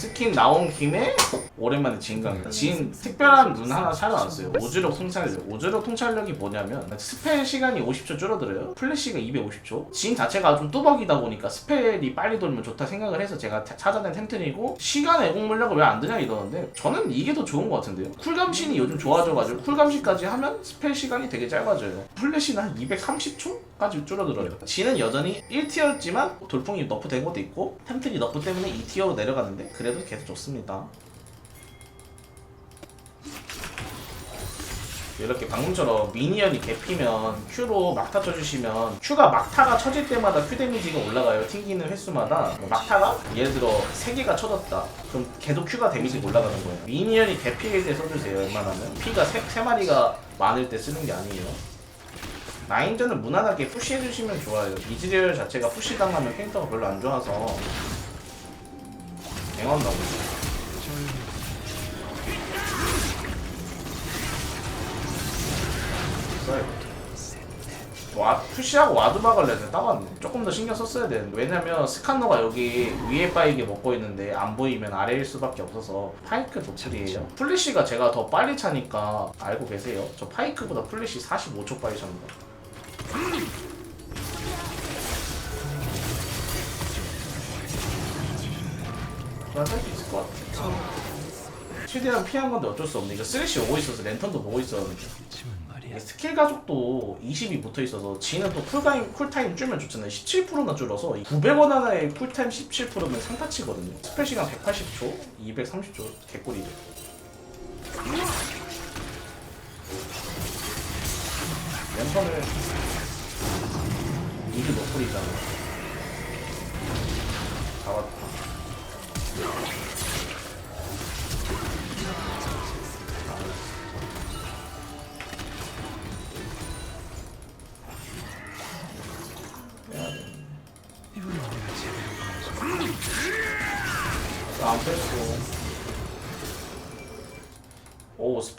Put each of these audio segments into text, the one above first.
진 스킨 나온 김에 오랜만에 진 강이다. 진 특별한 눈 하나 찾아놨어요. 오즈력 통찰력. 오즈력 통찰력이 뭐냐면 스펠 시간이 50초 줄어들어요. 플래시가 250초. 진 자체가 좀 뚜벅이다 보니까 스펠이 빨리 돌면 좋다 생각을 해서 제가 타- 찾아낸 템튼이고 시간 애공 물력을 왜안 드냐 이러는데 저는 이게 더 좋은 것 같은데요. 쿨감신이 요즘 좋아져가지고 쿨감신까지 하면 스펠 시간이 되게 짧아져요. 플래시는 한 230초까지 줄어들어요. 진은 여전히 1티어였지만 돌풍이 너프된 것도 있고 템튼이 너프 때문에 2티어로 내려가는데 그래도 계속 좋습니다. 이렇게 방금처럼 미니언이 개피면 Q로 막타 쳐주시면 Q가 막타가 쳐질 때마다 Q 데미지가 올라가요 튕기는 횟수마다. 막타가 예를 들어 3개가 쳐졌다. 그럼 계속 Q가 데미지가 올라가는 거예요. 미니언이 개피일 때 써주세요 웬만하면. P가 3, 마리가 많을 때 쓰는 게 아니에요. 라인전을 무난하게 푸시해주시면 좋아요. 이즈리얼 자체가 푸시 당하면 캐릭터가 별로 안 좋아서. 갱원 나오죠 써야겠다. 와, 푸시하고 와드 돼. 따갔네. 조금 더 신경 썼어야 되는데. 왜냐면 스칸너가 여기 위에 빠이게 먹고 있는데 안 보이면 아래일 수밖에 없어서 파이크 도플이에요. 플래시가 제가 더 빨리 차니까 알고 계세요. 저 파이크보다 플래시 45초 빨리 찹니다. 난살수 있을 것 같아. 최대한 피한 건데 어쩔 수 없네. 이거 쓰레쉬 오고 있어서 랜턴도 보고 있었는데. 스킬 가속도 20이 붙어 있어서 지는 또 쿨타임 쿨타임 줄면 좋잖아요. 17%나 줄어서 900원 하나에 쿨타임 17%면 상타치거든요. 스펠 시간 180초, 230초 개꿀이죠. 랜턴을 이게 노플이잖아. 잡았다.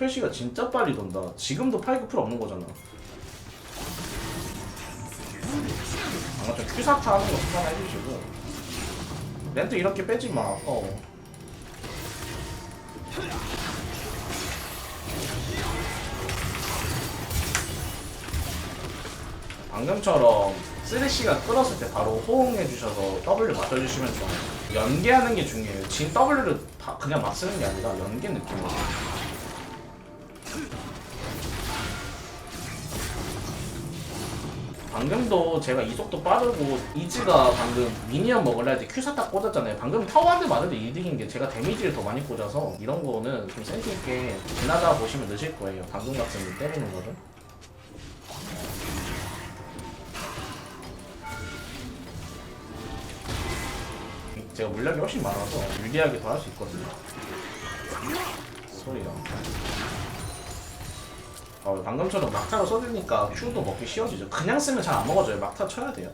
스페시가 진짜 빨리 돈다. 지금도 파이크 풀 없는 거잖아. 아마 좀 큐사타 하는 거 추천해 주시고 렌트 이렇게 빼지 마. 아까워. 방금처럼 쓰레쉬가 끌었을 때 바로 호응해 주셔서 W 맞춰주시면 좋아요. 연계하는 게 중요해요. 진 W를 다 그냥 막 쓰는 게 아니라 연계 느낌으로. 방금도 제가 이속도 빠르고 이즈가 방금 미니언 먹으려 할때 큐사타 꽂았잖아요. 방금 타워 한대때 이득인 게 제가 데미지를 더 많이 꽂아서 이런 거는 좀 센스 있게 지나다 보시면 느실 거예요. 방금 같은 때리는 거를. 제가 물량이 훨씬 많아서 유리하게 더 할 수 있거든요. 소리가. 어, 방금처럼 막타로 써주니까 Q도 먹기 쉬워지죠. 그냥 쓰면 잘 안 먹어져요. 막타 쳐야 돼요.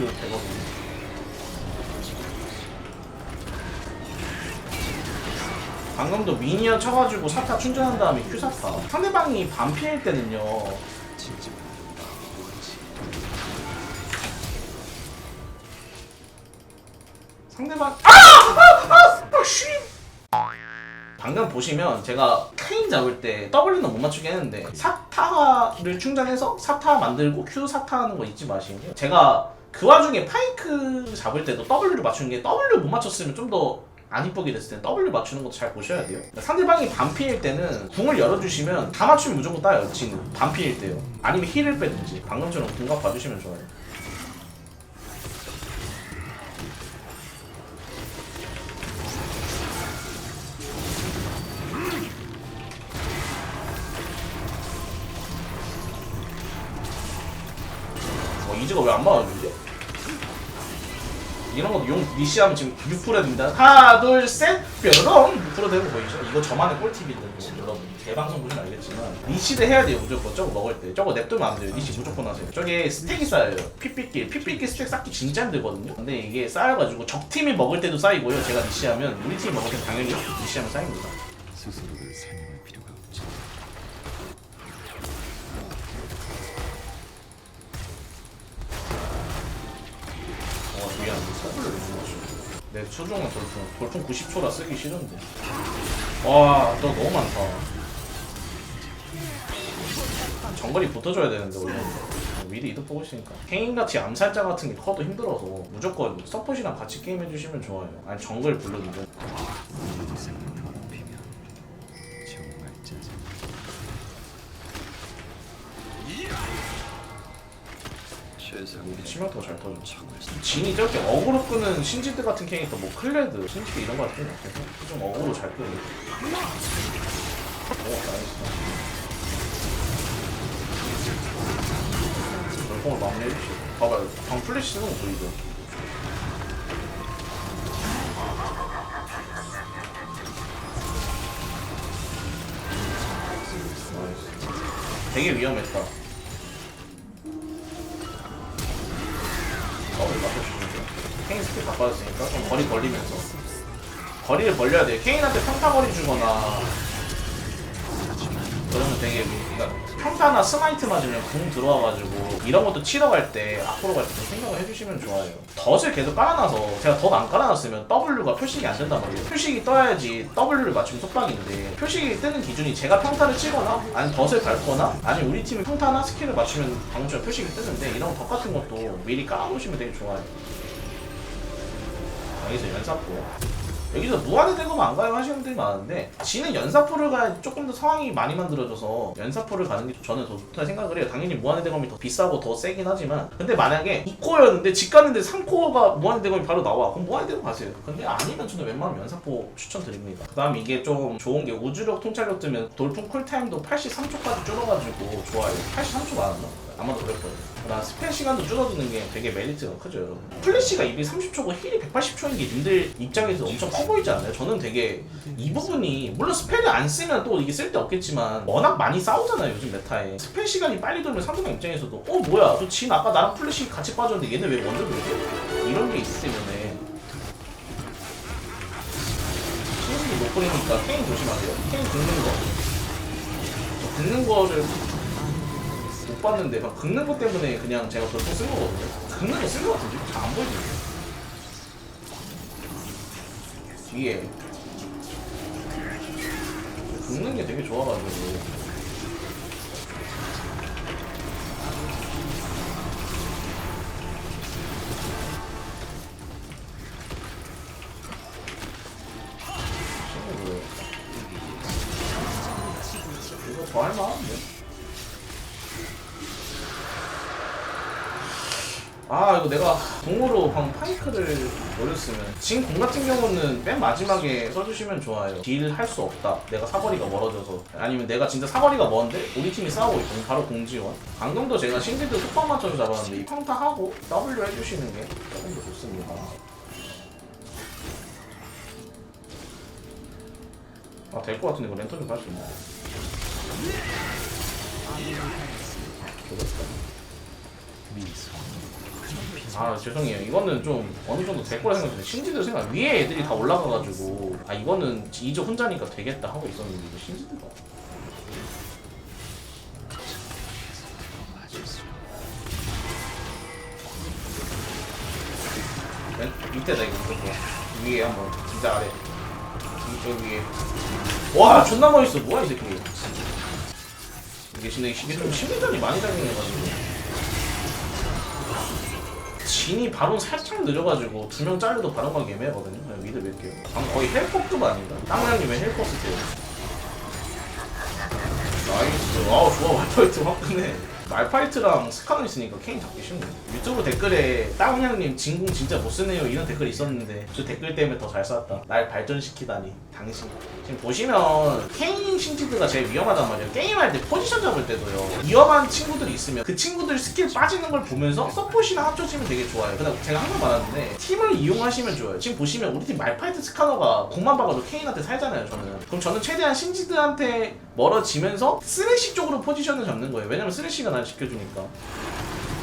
어, W 되거든요. 방금도 미니언 쳐가지고 사타 충전한 다음에 Q 사타. 상대방이 반피일 때는요. 상대방 아! 아! 아! 아! 씨! 방금 보시면 제가 케인 잡을 때 W는 못 맞추게 했는데 사타를 충전해서 사타 만들고 Q 사타 하는 거 잊지 마시고요. 제가 그 와중에 파이크 잡을 때도 W를 맞추는 게 W 못 맞췄으면 좀 더 안 이쁘게 됐을 때 W 맞추는 것도 잘 보셔야 돼요. 상대방이 반피일 때는 궁을 열어주시면 다 맞추면 무조건 따요. 지는 반피일 때요. 아니면 힐을 빼든지 방금처럼 궁각 봐주시면 좋아요. 어, 이즈가 왜안 막아주지? 이런 것도 용 리시하면 지금 6% 됩니다. 하나, 둘, 셋, 뾰로롱. 6% 되는 거 보이죠? 이거 저만의 꿀팁인데 뭐, 여러분 개방송 보시면 알겠지만 리시드 해야 돼요 무조건. 저거 먹을 때. 저거 냅두면 안 돼요. 리시 무조건 하세요. 저게 스택이 쌓여요 핏빛길. 핏빛길 스택 쌓기 진짜 힘들거든요. 근데 이게 쌓여가지고 적팀이 먹을 때도 쌓이고요. 제가 리시하면 우리 팀이 먹을 때 당연히 리시하면 쌓입니다 내 초중한 돌풍 돌풍 90초라 쓰기 싫은데. 와 너 너무 많다. 정글이 붙어줘야 되는데 원래 미리 이득 보고 있으니까. 케인같이 암살자 같은 게 커도 힘들어서 무조건 서폿이랑 같이 게임 해주시면 좋아요. 아니 정글 피면 우리 치명타가 잘 터져 적을 진이 저렇게 어그로 끄는 신지드 같은 캐릭터 뭐 클레드 신지드 이런 거 같은 거 같아서 좀 어그로 잘 끄는. 오 나이스. 열공을 마무리해주시고. 봐봐요 방 플래시 쓰는 거 보이죠? 되게 위험했다 빠졌으니까 좀 거리 벌리면서 거리를 벌려야 돼요. 케인한테 평타 거리 주거나 그러면 되게 그러니까 평타나 스마이트 맞으면 궁 들어와가지고 이런 것도 치러 갈 때 앞으로 갈 때 좀 생각을 해주시면 좋아요. 덫을 계속 깔아놔서 제가 덫 안 깔아놨으면 W가 표식이 안 된단 말이에요. 표식이 떠야지 W를 맞추면 속박인데 표식이 뜨는 기준이 제가 평타를 치거나 아니면 덫을 밟거나 아니면 우리 팀이 평타나 스킬을 맞추면 방금 전에 표식이 뜨는데 이런 덫 같은 것도 미리 깔아놓으시면 되게 좋아요. 여기서 연사포 여기서 무한의 대검 안 가요. 하시는 분들이 많은데 지는 연사포를 가야 조금 더 상황이 많이 만들어져서 연사포를 가는 게 저는 더 좋다고 생각을 해요. 당연히 무한의 대검이 더 비싸고 더 세긴 하지만. 근데 만약에 2코어였는데 집 갔는데 3코어가 무한의 대검이 바로 나와. 그럼 무한의 대검 가세요. 근데 아니면 저는 웬만하면 연사포 추천드립니다. 그 다음 이게 좀 좋은 게 우주력 통찰력 뜨면 돌풍 쿨타임도 83초까지 줄어가지고 좋아요. 83초 많았나? 아마도 그럴 거예요. 그다음 스펠 시간도 줄어드는 게 되게 메리트가 크죠, 여러분. 플래시가 230초고 힐이 180초인 게 님들 입장에서 엄청 커 보이지 않나요? 저는 되게 이 부분이 물론 스펠을 안 쓰면 또 이게 쓸데 없겠지만 워낙 많이 싸우잖아요, 요즘 메타에. 스펠 시간이 빨리 돌면 상대방 입장에서도 어 뭐야, 너진 아까 나랑 플래시 같이 빠졌는데 얘네 왜 먼저 돌지? 이런 게 있기 때문에 신승이 못 버리니까 케인 조심하세요. 케인 긁는 거. 저 긁는 거를 못 봤는데 막 긁는 것 때문에 그냥 제가 돌풍 쓴 거거든요. 긁는 거 쓴 거 같은데 잘 안 보이지. 뒤에 긁는 게 되게 좋아가지고. 이거 더 할 만한데? 아 이거 내가 공으로 방 파이크를 올렸으면. 지금 공 같은 경우는 맨 마지막에 써주시면 좋아요. 딜 할 수 없다. 내가 사거리가 멀어져서. 아니면 내가 진짜 사거리가 먼데? 우리 팀이 싸우고 있고 바로 공지원. 방금도 제가 신지드 속박 맞춰서 잡았는데 이 평타하고 W 해주시는 게 조금 더 좋습니다. 아 될 것 같은데 이거 랜턴 좀갈수 있나? 미소. 아 죄송해요. 이거는 좀 어느 정도 될 거라 생각했는데 신지들 생각 위에 애들이 다 올라가가지고. 아 이거는 이조 혼자니까 되겠다 하고 있었는데 이거 신지들가 맨 밑에다 이거 무조건 위에 한번 진짜 아래. 저 위에. 와 존나 멋있어. 뭐야 이 새끼. 이게 근데 이게 좀 심리전이 많이 작용해가지고 진이 바로 살짝 느려가지고 두 명 잘려도 가기 애매하거든요. 그냥 미드 밀게요. 방금 거의 헬퍼급 아닌가? 땅랑님의 헬퍼 스텝. 나이스. 아우 좋아 와이파이트 화끈해. 말파이트랑 스카노 있으니까 케인 잡기 쉽네 유튜브 댓글에 땅형님 진공 진짜 못 쓰네요. 이런 댓글이 있었는데 저 댓글 때문에 더 잘 쐈다. 날 발전시키다니 당신. 지금 보시면 케인 신지드가 제일 위험하단 말이에요. 게임할 때 포지션 잡을 때도요. 위험한 친구들이 있으면 그 친구들 스킬 빠지는 걸 보면서 서폿이랑 합쳐지면 되게 좋아요. 그다음 제가 항상 말하는데 팀을 이용하시면 좋아요. 지금 보시면 우리 팀 말파이트 스카노가 공만 박아도 케인한테 살잖아요 저는. 그럼 저는 최대한 신지드한테 멀어지면서 쓰레쉬 쪽으로 포지션을 잡는 거예요. 왜냐면 쓰레쉬가 날 지켜주니까.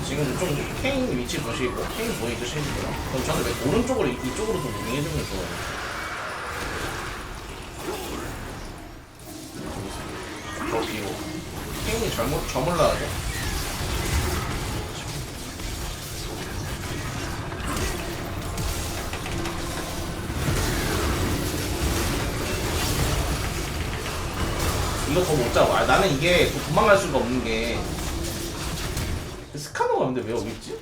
지금 좀 케인 위치 보시고 케인 보이죠 신지드가 그럼 저는 왜 오른쪽으로 이- 이쪽으로 좀 무빙해주는 게 좋아요. 저 뒤로 케인이 잘못 저물러야죠 이거 더 못 잡아. 아, 나는 이게 또 도망갈 수가 없는 게 스카노가 근데 왜 여기 있지?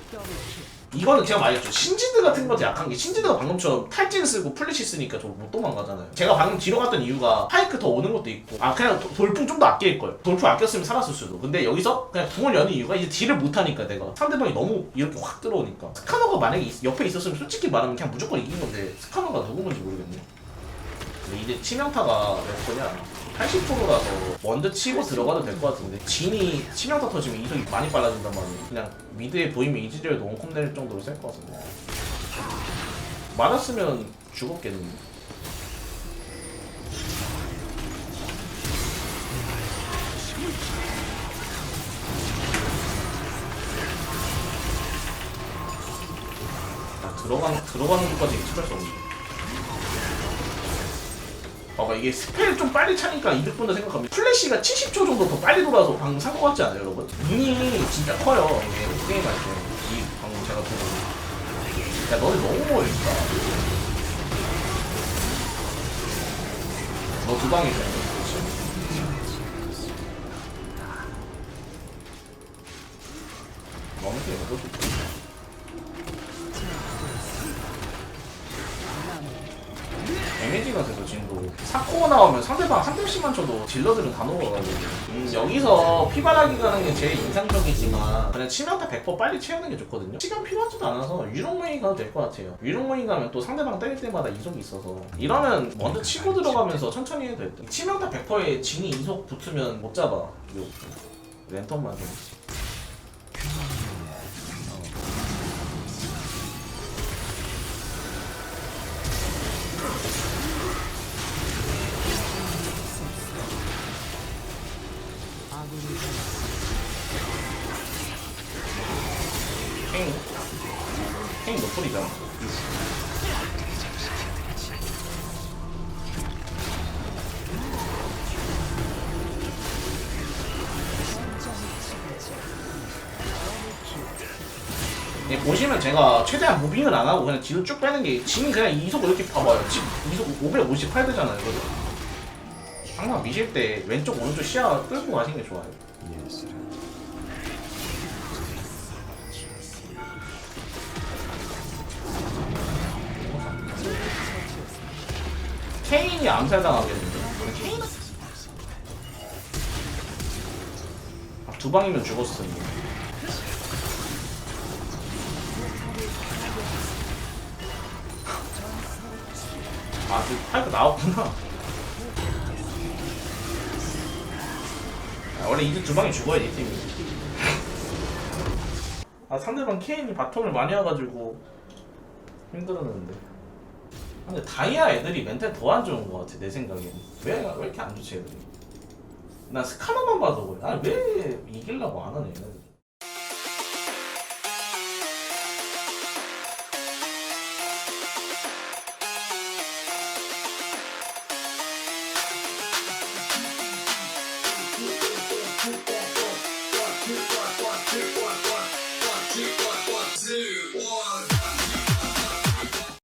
이거는 제가 말했죠. 신지드 같은 것도 약한 게 신지드가 방금처럼 탈진 쓰고 플래시 쓰니까 저못 도망가잖아요. 제가 방금 뒤로 갔던 이유가 파이크 더 오는 것도 있고 아 그냥 도- 돌풍 좀 더 아낄 걸. 돌풍 아꼈으면 살았을 수도. 근데 여기서 그냥 궁을 여는 이유가 이제 딜을 못 하니까 내가 상대방이 너무 이렇게 확 들어오니까 스카노가 만약에 있- 옆에 있었으면 솔직히 말하면 그냥 무조건 이긴 건데 스카노가 누구 건지 모르겠네. 근데 이제 치명타가 몇 거냐? 80%라서 먼저 치고 들어가도 될 것 같은데. 진이 치명타 터지면 이속이 많이 빨라진단 말이에요. 그냥 미드에 보이면 이지리얼도 원콤 내릴 정도로 셀 것 같은데. 맞았으면 죽었겠는데. 아, 들어가는, 들어가는 것까지 예측할 수 없는데 봐봐 이게 스펠 좀 빨리 차니까 이득 본다 생각하면 플래시가 70초 정도 더 빨리 돌아서 방금 산것 같지 않아요 여러분? 눈이 진짜 커요. 이게 게임 할 때 이 방금 제가 보고. 야 너네 너무 멀다. 너 두 방이잖아. 그렇지 너무 게임 없지 데미지가 돼서 진도 사코가 나오면 상대방 한 대씩만 쳐도 딜러들은 다 녹아가지고 음, 여기서 피바라기 가는 게 제일 인상적이지만 그냥 치명타 100% 빨리 채우는 게 좋거든요. 시간 필요하지도 않아서 유롱메이 가도 될 것 같아요. 유롱메이 가면 또 상대방 때릴 때마다 이속이 있어서 이러면 먼저 치고 들어가면서 천천히 해도 될듯 치명타 100%에 진이 이속 붙으면 못 잡아. 요 랜턴만 좀 예, 보시면 제가 최대한 무빙을 안 하고 그냥 뒤로 쭉 빼는 게 진이 그냥 이속 이렇게 봐봐요. 지금 이속 558대잖아요. 그죠? 항상 미실 때 왼쪽 오른쪽 시야 끌고 가시는 게 좋아요. 예술은 케인이 암살당하겠는데? 케인? 아, 두 방이면 죽었어 이거. 아, 그 파이크 나왔구나. 아, 원래 이제 두 방이 죽어야지 팀이. 아 상대방 케인이 바텀을 많이 와가지고 힘들었는데. 아, 근데 다이아 애들이 멘탈 더 안 좋은 것 같아 내 생각에는 왜, 왜 이렇게 안 좋지 애들이 난 스카노만 봐도 그래 아왜 이기려고 안 하네 얘네들